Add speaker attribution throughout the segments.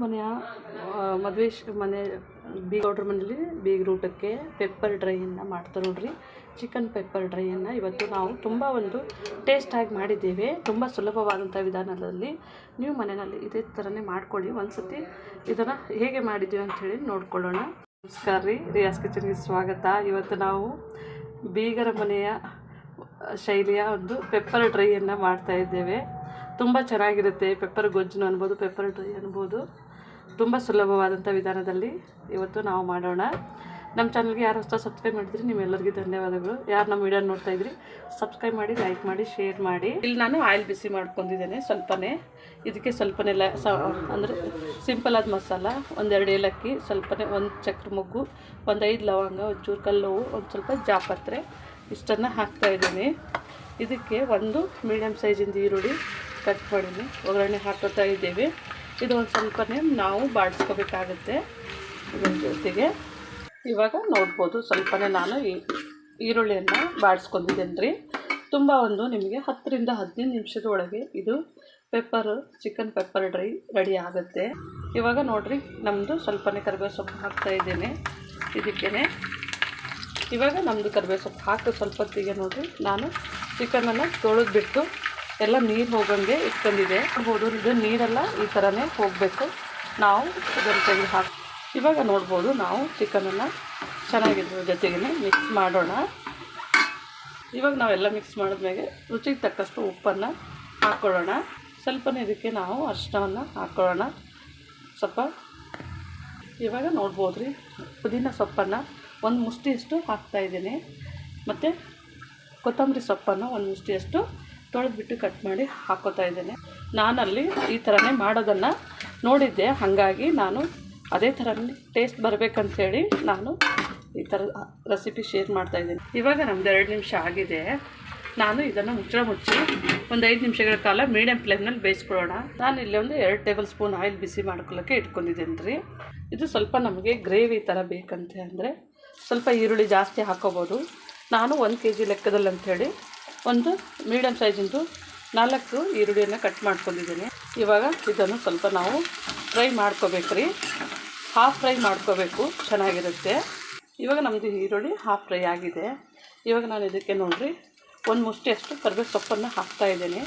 Speaker 1: ಮನೆಯ ಮದುವೆ ಮನೆ ಬೀಗೌಡ್ರ ಮನೇಲಿ ಬೀಗ್ರ ಊಟಕ್ಕೆ ಪೆಪ್ಪರ್ ಡ್ರೈಯನ್ನು ಮಾಡ್ತಾರೆ ನೋಡ್ರಿ. ಚಿಕನ್ ಪೆಪ್ಪರ್ ಡ್ರೈಯನ್ನು ಇವತ್ತು ನಾವು ತುಂಬ ಒಂದು ಟೇಸ್ಟಾಗಿ ಮಾಡಿದ್ದೇವೆ. ತುಂಬ ಸುಲಭವಾದಂಥ ವಿಧಾನದಲ್ಲಿ ನೀವು ಮನೆಯಲ್ಲಿ ಇದೇ ಥರನೇ ಮಾಡ್ಕೊಳ್ಳಿ. ಒಂದು ಸತಿ ಇದನ್ನು ಹೇಗೆ ಮಾಡಿದ್ದೀವಿ ಅಂಥೇಳಿ ನೋಡ್ಕೊಳ್ಳೋಣ. ನಮಸ್ಕಾರ ರೀ. ರಿಯಾಸ್ ಕಿಚನ್ಗೆ ಸ್ವಾಗತ. ಇವತ್ತು ನಾವು ಬೀಗರ ಮನೆಯ ಶೈಲಿಯ ಒಂದು ಪೆಪ್ಪರ್ ಡ್ರೈಯನ್ನು ಮಾಡ್ತಾ ಇದ್ದೇವೆ. ತುಂಬ ಚೆನ್ನಾಗಿರುತ್ತೆ ಪೆಪ್ಪರ್ ಗೊಜ್ಜು ಅನ್ಬೋದು, ಪೆಪ್ಪರ್ ಡ್ರೈ ಅನ್ಬೋದು. ತುಂಬ ಸುಲಭವಾದಂಥ ವಿಧಾನದಲ್ಲಿ ಇವತ್ತು ನಾವು ಮಾಡೋಣ. ನಮ್ಮ ಚಾನಲ್ಗೆ ಯಾರು ಹೊಸ ಸಬ್ಸ್ಕ್ರೈಬ್ ಮಾಡಿದ್ರಿ, ನಿಮ್ಮೆಲ್ಲರಿಗೂ ಧನ್ಯವಾದಗಳು. ಯಾರು ನಮ್ಮ ವಿಡಿಯೋ ನೋಡ್ತಾ ಇದ್ರಿ ಸಬ್ಸ್ಕ್ರೈಬ್ ಮಾಡಿ ಲೈಕ್ ಮಾಡಿ ಶೇರ್ ಮಾಡಿ. ಇಲ್ಲಿ ನಾನು ಆಯಿಲ್ ಬಿಸಿ ಮಾಡ್ಕೊಂಡಿದ್ದೇನೆ ಸ್ವಲ್ಪನೇ. ಇದಕ್ಕೆ ಸ್ವಲ್ಪನೇ ಲ ಅಂದರೆ ಸಿಂಪಲ್ ಆದ ಮಸಾಲ, ಒಂದೆರಡು ಏಲಕ್ಕಿ, ಸ್ವಲ್ಪನೇ ಒಂದು ಚಕ್ರ ಮೊಗ್ಗು, ಒಂದು ಐದು ಲವಂಗ, ಒಂಚೂರು ಕಲ್ಲು ಒಂದು ಸ್ವಲ್ಪ ಜಾಪತ್ರೆ. ಇಷ್ಟನ್ನು ಹಾಕ್ತಾ ಇದ್ದೀನಿ. ಇದಕ್ಕೆ ಒಂದು ಮೀಡಿಯಮ್ ಸೈಜಿಂದು ಈರುಳ್ಳಿ ಕಟ್ ಮಾಡೀನಿ ಒಗ್ಗರಣೆ ಹಾಕೋತಾ ಇದ್ದೇವೆ. ಇದು ಒಂದು ಸ್ವಲ್ಪನೇ ನಾವು ಬಾಡಿಸ್ಕೋಬೇಕಾಗುತ್ತೆ. ಇದ್ರ ಜೊತೆಗೆ ಇವಾಗ ನೋಡ್ಬೋದು, ಸ್ವಲ್ಪನೇ ನಾನು ಈರುಳ್ಳಿಯನ್ನು ಬಾಡಿಸ್ಕೊಂಡಿದ್ದೇನೆ ರೀ ತುಂಬ ಒಂದು ನಿಮಗೆ ಹತ್ತರಿಂದ ಹದಿನೈದು ನಿಮಿಷದ ಒಳಗೆ ಇದು pepper chicken pepper dry ready ಆಗುತ್ತೆ. ಇವಾಗ ನೋಡಿರಿ ನಮ್ಮದು ಸ್ವಲ್ಪನೇ ಕರಿಬೇವು ಸೊಪ್ಪು ಹಾಕ್ತಾ ಇದ್ದೇನೆ. ಇದಕ್ಕೇ ಇವಾಗ ನಮ್ಮದು ಕರಿಬೇವು ಸೊಪ್ಪು ಹಾಕಿ ಸ್ವಲ್ಪ ಹೊತ್ತಿಗೆ ನೋಡಿರಿ, ನಾನು ಚಿಕನನ್ನು ತೊಳೆದು ಬಿಟ್ಟು ಎಲ್ಲ ನೀರು ಹೋಗಂಗೆ ಇಟ್ಕೊಂಡಿದೆ ನೋಡ್ಬೋದು, ಇದು ನೀರೆಲ್ಲ ಈ ಥರನೇ ಹೋಗಬೇಕು. ನಾವು ಇದನ್ನು ತೆಗೆದು ಹಾಕಿ, ಇವಾಗ ನೋಡ್ಬೋದು ನಾವು ಚಿಕನನ್ನು ಚೆನ್ನಾಗಿದ್ರ ಜೊತೆಗೇ ಮಿಕ್ಸ್ ಮಾಡೋಣ. ಇವಾಗ ನಾವೆಲ್ಲ ಮಿಕ್ಸ್ ಮಾಡಿದ್ಮೇಲೆ ರುಚಿಗೆ ತಕ್ಕಷ್ಟು ಉಪ್ಪನ್ನು ಹಾಕ್ಕೊಳ್ಳೋಣ ಸ್ವಲ್ಪನೇ ಇದಕ್ಕೆ ನಾವು ಅರಿಶಿನವನ್ನು ಹಾಕ್ಕೊಳ್ಳೋಣ ಸ್ವಲ್ಪ ಇವಾಗ ನೋಡ್ಬೋದು ರೀ, ಪುದೀನ ಸೊಪ್ಪನ್ನು ಒಂದು ಮುಷ್ಟಿಯಷ್ಟು ಹಾಕ್ತಾಯಿದ್ದೀನಿ ಮತ್ತು ಕೊತ್ತಂಬರಿ ಸೊಪ್ಪನ್ನು ಒಂದು ಮುಷ್ಟಿಯಷ್ಟು ತೊಳೆದ್ಬಿಟ್ಟು ಕಟ್ ಮಾಡಿ ಹಾಕ್ಕೋತಾ ಇದ್ದೇನೆ. ನಾನಲ್ಲಿ ಈ ಥರನೇ ಮಾಡೋದನ್ನು ನೋಡಿದ್ದೆ. ಹಾಗಾಗಿ ನಾನು ಅದೇ ಥರ ಟೇಸ್ಟ್ ಬರಬೇಕಂತೇಳಿ ನಾನು ಈ ಥರ ರೆಸಿಪಿ ಶೇರ್ ಮಾಡ್ತಾಯಿದ್ದೀನಿ ಇವಾಗ ನಮ್ದು ಎರಡು ನಿಮಿಷ ಆಗಿದೆ. ನಾನು ಇದನ್ನು ಮುಚ್ಚಳ ಮುಚ್ಚಿ ಒಂದು ಐದು ನಿಮಿಷಗಳ ಕಾಲ ಮೀಡಿಯಂ ಫ್ಲೇಮ್ನಲ್ಲಿ ಬೇಯಿಸ್ಕೊಳ್ಳೋಣ. ನಾನು ಇಲ್ಲಿ ಒಂದು ಎರಡು ಟೇಬಲ್ ಸ್ಪೂನ್ ಆಯಿಲ್ ಬಿಸಿ ಮಾಡ್ಕೊಳ್ಳೋಕ್ಕೆ ಇಟ್ಕೊಂಡಿದ್ದೀನಿ ರೀ ಇದು ಸ್ವಲ್ಪ ನಮಗೆ ಗ್ರೇವಿ ಥರ ಬೇಕಂತೆ ಅಂದರೆ ಸ್ವಲ್ಪ ಈರುಳ್ಳಿ ಜಾಸ್ತಿ ಹಾಕೋಬೋದು. ನಾನು ಒಂದು ಕೆ ಜಿ ಲೆಕ್ಕದಲ್ಲಿ ಅಂಥೇಳಿ ಒಂದು ಮೀಡಿಯಮ್ ಸೈಜಿಂದು ನಾಲ್ಕು ಈರುಳ್ಳಿಯನ್ನು ಕಟ್ ಮಾಡ್ಕೊಂಡಿದ್ದೀನಿ. ಇವಾಗ ಇದನ್ನು ಸ್ವಲ್ಪ ನಾವು ಫ್ರೈ ಮಾಡ್ಕೋಬೇಕು ರೀ ಹಾಫ್ ಫ್ರೈ ಮಾಡ್ಕೋಬೇಕು, ಚೆನ್ನಾಗಿರುತ್ತೆ. ಇವಾಗ ನಮ್ಮದು ಈರುಳ್ಳಿ ಹಾಫ್ ಫ್ರೈ ಆಗಿದೆ. ಇವಾಗ ನಾನು ಇದಕ್ಕೆ ನೋಡಿರಿ, ಒಂದು ಮುಷ್ಟಿಯಷ್ಟು ಕರಿಬೇವು ಸೊಪ್ಪನ್ನು ಹಾಕ್ತಾ ಇದ್ದೀನಿ.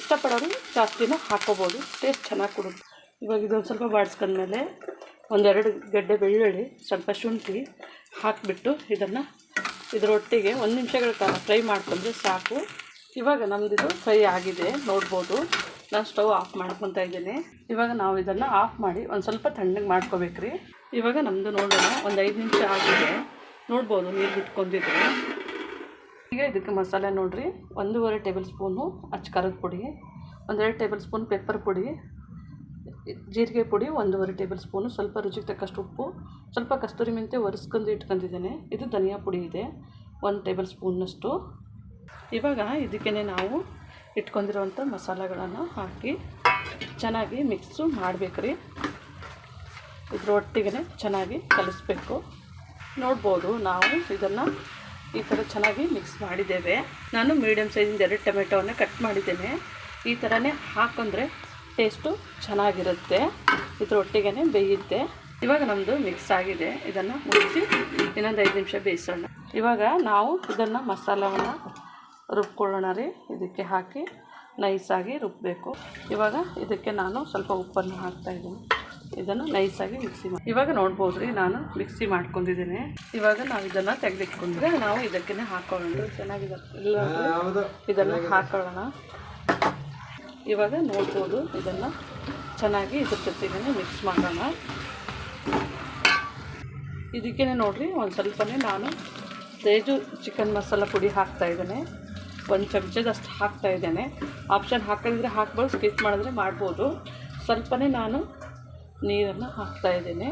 Speaker 1: ಇಷ್ಟಪಡೋರು ಜಾಸ್ತಿನೂ ಹಾಕ್ಕೋಬೋದು ಟೇಸ್ಟ್ ಚೆನ್ನಾಗಿ ಕೊಡುತ್ತೆ. ಇವಾಗ ಇದೊಂದು ಸ್ವಲ್ಪ ಬಾಡಿಸ್ಕೊಂಡ್ಮೇಲೆ ಒಂದೆರಡು ಗಡ್ಡೆ ಬೆಳ್ಳುಳ್ಳಿ ಸ್ವಲ್ಪ ಶುಂಠಿ ಹಾಕಿಬಿಟ್ಟು ಇದನ್ನು ಇದರೊಟ್ಟಿಗೆ ಒಂದು ನಿಮಿಷಗಳ ಕಾಲ ಫ್ರೈ ಮಾಡ್ಕೊಂಡ್ರೆ ಸಾಕು. ಇವಾಗ ನಮ್ಮದಿದು ಫ್ರೈ ಆಗಿದೆ, ನೋಡ್ಬೋದು. ನಾನು ಸ್ಟವ್ ಆಫ್ ಮಾಡ್ಕೊತಾ ಇದ್ದೀನಿ. ಇವಾಗ ನಾವು ಇದನ್ನು ಆಫ್ ಮಾಡಿ ಒಂದು ಸ್ವಲ್ಪ ತಣ್ಣಗೆ ಮಾಡ್ಕೋಬೇಕ್ರಿ. ಇವಾಗ ನಮ್ಮದು ನೋಡೋಣ, ಒಂದು ಐದು ನಿಮಿಷ ಆಗಿದೆ. ನೋಡ್ಬೋದು ನೀರು ಬಿಟ್ಕೊಂಡಿದ್ರೆ. ಈಗ ಇದಕ್ಕೆ ಮಸಾಲೆ ನೋಡಿರಿ, ಒಂದೂವರೆ ಟೇಬಲ್ ಸ್ಪೂನು ಅಚ್ಚ ಖಾರದ ಪುಡಿ, ಒಂದೆರಡು ಟೇಬಲ್ ಸ್ಪೂನ್ ಪೆಪ್ಪರ್ ಪುಡಿ ಜೀರಿಗೆ ಪುಡಿ ಒಂದೂವರೆ ಟೇಬಲ್ ಸ್ಪೂನು, ಸ್ವಲ್ಪ ರುಚಿಗೆ ತಕ್ಕಷ್ಟು ಉಪ್ಪು, ಸ್ವಲ್ಪ ಕಸ್ತೂರಿ ಮೆಂತೆ ಒರೆಸ್ಕೊಂಡು ಇಟ್ಕೊಂಡಿದ್ದೇನೆ. ಇದು ಧನಿಯಾ ಪುಡಿ ಇದೆ, ಒಂದು ಟೇಬಲ್ ಸ್ಪೂನ್ನಷ್ಟು ಇವಾಗ ಇದಕ್ಕೇ ನಾವು ಇಟ್ಕೊಂಡಿರುವಂಥ ಮಸಾಲೆಗಳನ್ನು ಹಾಕಿ ಚೆನ್ನಾಗಿ ಮಿಕ್ಸು ಮಾಡಬೇಕ್ರಿ. ಇದ್ರೊಟ್ಟಿಗೆ ಚೆನ್ನಾಗಿ ಕಲಿಸ್ಬೇಕು. ನೋಡ್ಬೋದು ನಾವು ಇದನ್ನು ಈ ಥರ ಚೆನ್ನಾಗಿ ಮಿಕ್ಸ್ ಮಾಡಿದ್ದೇವೆ. ನಾನು ಮೀಡಿಯಮ್ ಸೈಜಿಂದ ಎರಡು ಟೊಮೆಟೊವನ್ನು ಕಟ್ ಮಾಡಿದ್ದೇನೆ. ಈ ಥರನೇ ಹಾಕೊಂಡ್ರೆ ಟೇಸ್ಟು ಚೆನ್ನಾಗಿರುತ್ತೆ. ಇದ್ರೊಟ್ಟಿಗೆ ಬೇಯುತ್ತೆ ಇವಾಗ ನಮ್ಮದು ಮಿಕ್ಸ್ ಆಗಿದೆ. ಇದನ್ನು ಮುಗಿಸಿ ಇನ್ನೊಂದು ಐದು ನಿಮಿಷ ಬೇಯಿಸೋಣ. ಇವಾಗ ನಾವು ಇದನ್ನು ಮಸಾಲವನ್ನು ರುಬ್ಕೊಳ್ಳೋಣ ರೀ. ಇದಕ್ಕೆ ಹಾಕಿ ನೈಸಾಗಿ ರುಬ್ಬಬೇಕು ಇವಾಗ ಇದಕ್ಕೆ ನಾನು ಸ್ವಲ್ಪ ಉಪ್ಪನ್ನು ಹಾಕ್ತಾಯಿದ್ದೀನಿ ಇದನ್ನು ನೈಸಾಗಿ ಮಿಕ್ಸಿ ಮಾಡಿ. ಇವಾಗ ನೋಡ್ಬೋದು ರೀ ನಾನು ಮಿಕ್ಸಿ ಮಾಡ್ಕೊಂಡಿದ್ದೀನಿ. ಇವಾಗ ನಾವು ಇದನ್ನು ತೆಗೆದಿಟ್ಕೊಂಡ್ರೆ ನಾವು ಇದಕ್ಕೆ ಹಾಕೊಳ್ಳೋಣ. ಚೆನ್ನಾಗಿದೆ. ಇಲ್ಲ ಇದನ್ನು ಹಾಕೊಳ್ಳೋಣ. ಇವಾಗ ನೋಡ್ಬೋದು ಇದನ್ನು ಚೆನ್ನಾಗಿ ಇದ್ರ ಜೊತೆಗೇ ಮಿಕ್ಸ್ ಮಾಡೋಣ. ಇದಕ್ಕೇ ನೋಡಿರಿ, ಒಂದು ಸ್ವಲ್ಪನೇ ನಾನು ತೇಜು ಚಿಕನ್ ಮಸಾಲ ಪುಡಿ ಹಾಕ್ತಾ ಇದ್ದೇನೆ. ಒಂದು ಚಮಚದಷ್ಟು ಹಾಕ್ತಾ ಇದ್ದೇನೆ. ಆಪ್ಷನ್ ಹಾಕಿದ್ರೆ ಹಾಕ್ಬೋದು ಸ್ಕಿಪ್ ಮಾಡಿದ್ರೆ ಮಾಡ್ಬೋದು. ಸ್ವಲ್ಪನೇ ನಾನು ನೀರನ್ನು ಹಾಕ್ತಾ ಇದ್ದೇನೆ.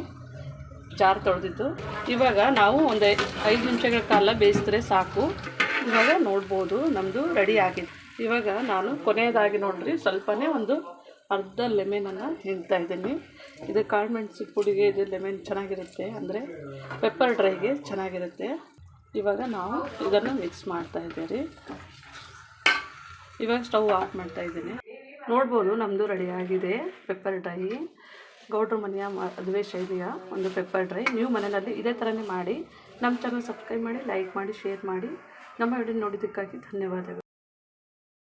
Speaker 1: ಜಾರ್ ತೊಳೆದಿದ್ದು. ಇವಾಗ ನಾವು ಒಂದು ಐದು ನಿಮಿಷಗಳ ಕಾಲ ಬೇಯಿಸಿದ್ರೆ ಸಾಕು. ಇವಾಗ ನೋಡ್ಬೋದು ನಮ್ಮದು ರೆಡಿ ಆಗಿದೆ ಇವಾಗ ನಾನು ಕೊನೆಯದಾಗಿ ನೋಡ್ರಿ, ಸ್ವಲ್ಪನೇ ಒಂದು ಅರ್ಧ ಲೆಮೆನನ್ನು ಹಿಂಡ್ತಾ ಇದ್ದೀನಿ. ಇದು ಕಾಳುಮೆಣಸು ಪುಡಿಗೆ ಇದು ಲೆಮೆನ್ ಚೆನ್ನಾಗಿರುತ್ತೆ, ಅಂದರೆ ಪೆಪ್ಪರ್ ಡ್ರೈಗೆ ಚೆನ್ನಾಗಿರುತ್ತೆ. ಇವಾಗ ನಾವು ಇದನ್ನು ಮಿಕ್ಸ್ ಮಾಡ್ತಾ ಇದ್ದೀವಿ ಇವಾಗ ಸ್ಟವ್ ಆಫ್ ಮಾಡ್ತಾ ಇದ್ದೀನಿ. ನೋಡ್ಬೋದು ನಮ್ಮದು ರೆಡಿಯಾಗಿದೆ ಪೆಪ್ಪರ್ ಡ್ರೈ ಗೌಡ್ರ ಮನೆಯ ಮದುವೆ ಶೈಲಿಯ ಒಂದು ಪೆಪ್ಪರ್ ಡ್ರೈ ನೀವು ಮನೆಯಲ್ಲಿ ಇದೇ ಥರನೇ ಮಾಡಿ. ನಮ್ಮ ಚಾನಲ್ ಸಬ್ಸ್ಕ್ರೈಬ್ ಮಾಡಿ ಲೈಕ್ ಮಾಡಿ ಶೇರ್ ಮಾಡಿ. ನಮ್ಮ ವಿಡಿಯೋ ನೋಡಿದ್ದಕ್ಕಾಗಿ ಧನ್ಯವಾದಗಳು.